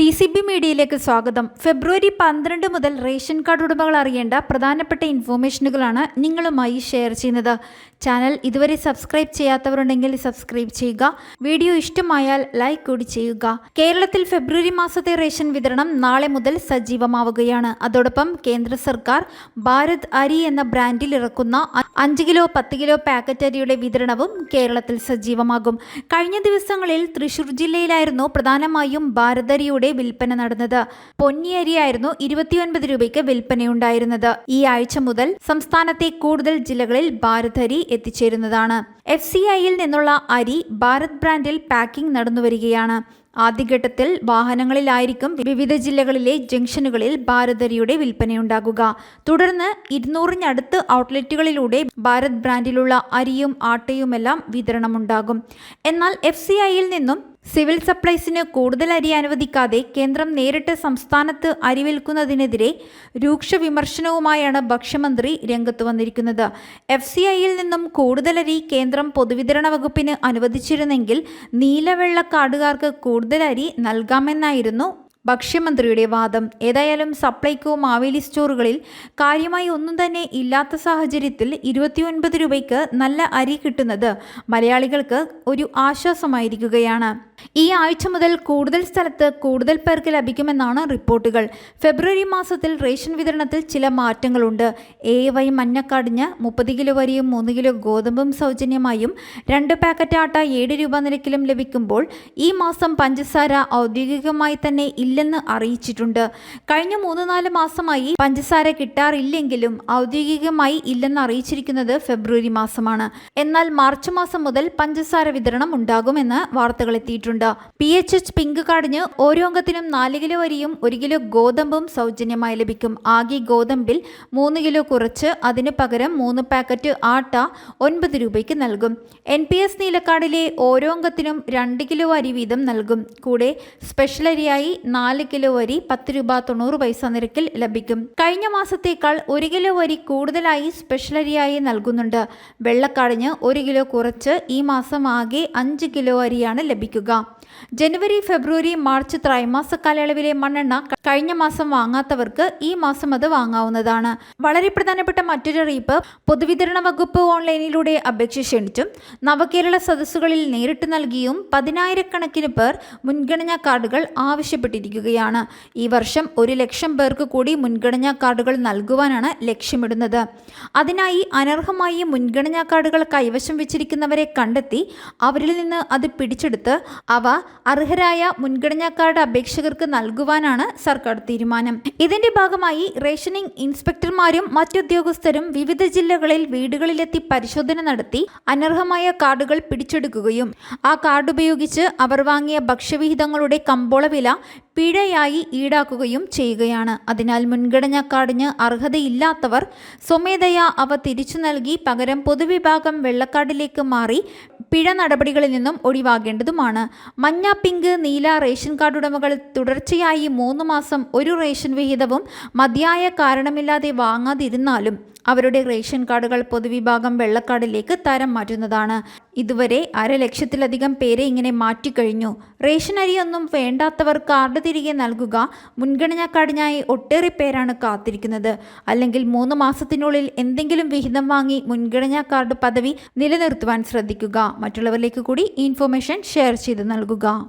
D C B മീഡിയയിലേക്ക് സ്വാഗതം. ഫെബ്രുവരി പന്ത്രണ്ട് മുതൽ റേഷൻ കാർഡ് ഉടമകൾ അറിയേണ്ട പ്രധാനപ്പെട്ട ഇൻഫോർമേഷനുകളാണ് നിങ്ങളുമായി ഷെയർ ചെയ്യുന്നത്. ചാനൽ ഇതുവരെ സബ്സ്ക്രൈബ് ചെയ്യാത്തവരുണ്ടെങ്കിൽ സബ്സ്ക്രൈബ് ചെയ്യുക. വീഡിയോ ഇഷ്ടമായാൽ ലൈക്ക് കൂടി ചെയ്യുക. കേരളത്തിൽ ഫെബ്രുവരി മാസത്തെ റേഷൻ വിതരണം നാളെ മുതൽ സജീവമാവുകയാണ്. അതോടൊപ്പം കേന്ദ്ര സർക്കാർ ഭാരത് അരി എന്ന ബ്രാൻഡിൽ ഇറക്കുന്ന അഞ്ച് കിലോ പത്ത് കിലോ പാക്കറ്റ് അരിയുടെ വിതരണവും കേരളത്തിൽ സജീവമാകും. കഴിഞ്ഞ ദിവസങ്ങളിൽ തൃശൂർ ജില്ലയിലായിരുന്നു പ്രധാനമായും ഭാരതരിയുടെ രൂപയുടെ വിൽപ്പന നടന്നത്. പൊന്നിയരിയായിരുന്നു ഇരുപത്തിയൊൻപത് രൂപയ്ക്ക് വിൽപ്പനയുണ്ടായിരുന്നത്. ഈ ആഴ്ച മുതൽ സംസ്ഥാനത്തെ കൂടുതൽ ജില്ലകളിൽ ഭാരതരി എത്തിച്ചേരുന്നതാണ്. എഫ് സി ഐയിൽ നിന്നുള്ള അരി ഭാരത് ബ്രാൻഡിൽ പാക്കിംഗ് നടന്നുവരികയാണ്. ആദ്യഘട്ടത്തിൽ വാഹനങ്ങളിലായിരിക്കും വിവിധ ജില്ലകളിലെ ജംഗ്ഷനുകളിൽ ഭാരതരിയുടെ വിൽപ്പനയുണ്ടാകുക. തുടർന്ന് ഇരുന്നൂറിനടുത്ത് ഔട്ട്ലെറ്റുകളിലൂടെ ഭാരത് ബ്രാൻഡിലുള്ള അരിയും ആട്ടയുമെല്ലാം വിതരണമുണ്ടാകും. എന്നാൽ എഫ് സി ഐയിൽ നിന്നും സിവിൽ സപ്ലൈസിന് കൂടുതൽ അരി അനുവദിക്കാതെ കേന്ദ്രം നേരിട്ട് സംസ്ഥാനത്ത് അരി വിൽക്കുന്നതിനെതിരെ രൂക്ഷ വിമർശനവുമായാണ് ഭക്ഷ്യമന്ത്രി രംഗത്ത് വന്നിരിക്കുന്നത്. എഫ് സി ഐയിൽ നിന്നും കൂടുതൽ അരി കേന്ദ്രം പൊതുവിതരണ വകുപ്പിന് അനുവദിച്ചിരുന്നെങ്കിൽ നീലവെള്ള കാർഡുകാർക്ക് കൂടുതൽ അരി നൽകാമെന്നായിരുന്നു ഭക്ഷ്യമന്ത്രിയുടെ വാദം. ഏതായാലും സപ്ലൈകോ മാവേലി സ്റ്റോറുകളിൽ കാര്യമായി ഒന്നും തന്നെ ഇല്ലാത്ത സാഹചര്യത്തിൽ ഇരുപത്തിയൊൻപത് രൂപയ്ക്ക് നല്ല അരി കിട്ടുന്നത് മലയാളികൾക്ക് ഒരു ആശ്വാസമായിരിക്കുകയാണ്. ഈ ആഴ്ച മുതൽ കൂടുതൽ സ്ഥലത്ത് കൂടുതൽ പേർക്ക് ലഭിക്കുമെന്നാണ് റിപ്പോർട്ടുകൾ. ഫെബ്രുവരി മാസത്തിൽ റേഷൻ വിതരണത്തിൽ ചില മാറ്റങ്ങളുണ്ട്. എ വൈ മഞ്ഞക്കാടിഞ്ഞ് മുപ്പത് കിലോ വരിയും മൂന്ന് കിലോ ഗോതമ്പും സൗജന്യമായും രണ്ട് പാക്കറ്റ് ആട്ട ഏഴ് രൂപ നിരക്കിലും ലഭിക്കുമ്പോൾ ഈ മാസം പഞ്ചസാര ഔദ്യോഗികമായി തന്നെ ഇല്ലെന്ന് അറിയിച്ചിട്ടുണ്ട്. കഴിഞ്ഞ മൂന്ന് നാല് മാസമായി പഞ്ചസാര കിട്ടാറില്ലെങ്കിലും ഔദ്യോഗികമായി ഇല്ലെന്ന് അറിയിച്ചിരിക്കുന്നത് ഫെബ്രുവരി മാസമാണ്. എന്നാൽ മാർച്ച് മാസം മുതൽ പഞ്ചസാര വിതരണം ഉണ്ടാകുമെന്ന് വാർത്തകൾ എത്തിയിട്ടുണ്ട്. നൽകിയിട്ടുണ്ട് പി എച്ച് എച്ച് പിങ്ക് കാർഡിന് ഓരോ അംഗത്തിനും നാല് കിലോ അരിയും ഒരു കിലോ ഗോതമ്പും സൗജന്യമായി ലഭിക്കും. ആകെ ഗോതമ്പിൽ മൂന്ന് കിലോ കുറച്ച് അതിന് പകരം മൂന്ന് പാക്കറ്റ് ആട്ട ഒൻപത് രൂപയ്ക്ക് നൽകും. എൻ പി എസ് നീലക്കാർഡിലെ ഓരോ അംഗത്തിനും രണ്ട് കിലോ അരി വീതം നൽകും. കൂടെ സ്പെഷ്യൽ അരിയായി നാല് കിലോ അരി പത്ത് രൂപ തൊണ്ണൂറ് പൈസ നിരക്കിൽ ലഭിക്കും. കഴിഞ്ഞ മാസത്തേക്കാൾ ഒരു കിലോ അരി കൂടുതലായി സ്പെഷ്യൽ അരിയായി നൽകുന്നുണ്ട്. വെള്ളക്കാടിന് ഒരു കിലോ കുറച്ച് ഈ മാസം ആകെ അഞ്ച് കിലോ അരിയാണ് ലഭിക്കുക. ജനുവരി ഫെബ്രുവരി മാർച്ച് ത്രൈമാസ കാലയളവിലെ മണ്ണെണ്ണ കഴിഞ്ഞ മാസം വാങ്ങാത്തവർക്ക് ഈ മാസം അത് വാങ്ങാവുന്നതാണ്. വളരെ പ്രധാനപ്പെട്ട മറ്റൊരു അറിയിപ്പ് പൊതുവിതരണ വകുപ്പ് ഓൺലൈനിലൂടെ അപേക്ഷ ക്ഷണിച്ചും നവകേരള സദസ്സുകളിൽ നേരിട്ട് നൽകിയും പതിനായിരക്കണക്കിന് പേർ മുൻഗണനാ കാർഡുകൾ ആവശ്യപ്പെട്ടിരിക്കുകയാണ്. ഈ വർഷം ഒരു ലക്ഷം പേർക്ക് കൂടി മുൻഗണനാ കാർഡുകൾ നൽകുവാനാണ് ലക്ഷ്യമിടുന്നത്. അതിനായി അനർഹമായി മുൻഗണനാ കാർഡുകൾ കൈവശം വെച്ചിരിക്കുന്നവരെ കണ്ടെത്തി അവരിൽ നിന്ന് അത് പിടിച്ചെടുത്ത് അവ അർഹരായ മുൻഗണനാ കാർഡ് അപേക്ഷകർക്ക് നൽകുവാനാണ് സർക്കാർ തീരുമാനം. ഇതിന്റെ ഭാഗമായി റേഷനിംഗ് ഇൻസ്പെക്ടർമാരും മറ്റുദ്യോഗസ്ഥരും വിവിധ ജില്ലകളിൽ വീടുകളിലെത്തി പരിശോധന നടത്തി അനർഹമായ കാർഡുകൾ പിടിച്ചെടുക്കുകയും ആ കാർഡ് ഉപയോഗിച്ച് അവർ വാങ്ങിയ ഭക്ഷ്യവിഹിതങ്ങളുടെ കമ്പോള വില പിഴയായി ഈടാക്കുകയും ചെയ്യുകയാണ്. അതിനാൽ മുൻഗണന കാർഡിന് അർഹതയില്ലാത്തവർ സ്വമേധയാ അവ തിരിച്ചു നൽകി പകരം പൊതുവിഭാഗം വെള്ളക്കാർഡിലേക്ക് മാറി പിഴ നടപടികളിൽ നിന്നും ഒഴിവാകേണ്ടതുമാണ്. മഞ്ഞ പിങ്ക് നീല റേഷൻ കാർഡ് ഉടമകൾ തുടർച്ചയായി മൂന്ന് മാസം ഒരു റേഷൻ വിഹിതവും മതിയായ കാരണമില്ലാതെ വാങ്ങാതിരുന്നാലും അവരുടെ റേഷൻ കാർഡുകൾ പൊതുവിഭാഗം വെള്ളക്കാർഡിലേക്ക് തരം മാറ്റുന്നതാണ്. ഇതുവരെ അരലക്ഷത്തിലധികം പേരെ ഇങ്ങനെ മാറ്റിക്കഴിഞ്ഞു. റേഷൻ അരിയൊന്നും വേണ്ടാത്തവർ കാർഡ് തിരികെ നൽകുക മുൻഗണനാ കാർഡിനായി ഒട്ടേറെ പേരാണ് കാത്തിരിക്കുന്നത്. അല്ലെങ്കിൽ മൂന്ന് മാസത്തിനുള്ളിൽ എന്തെങ്കിലും വിഹിതം വാങ്ങി മുൻഗണനാ കാർഡ് പദവി നിലനിർത്തുവാൻ ശ്രദ്ധിക്കുക. മറ്റുള്ളവരിലേക്ക് കൂടി ഇൻഫർമേഷൻ ഷെയർ ചെയ്ത് നൽകുക.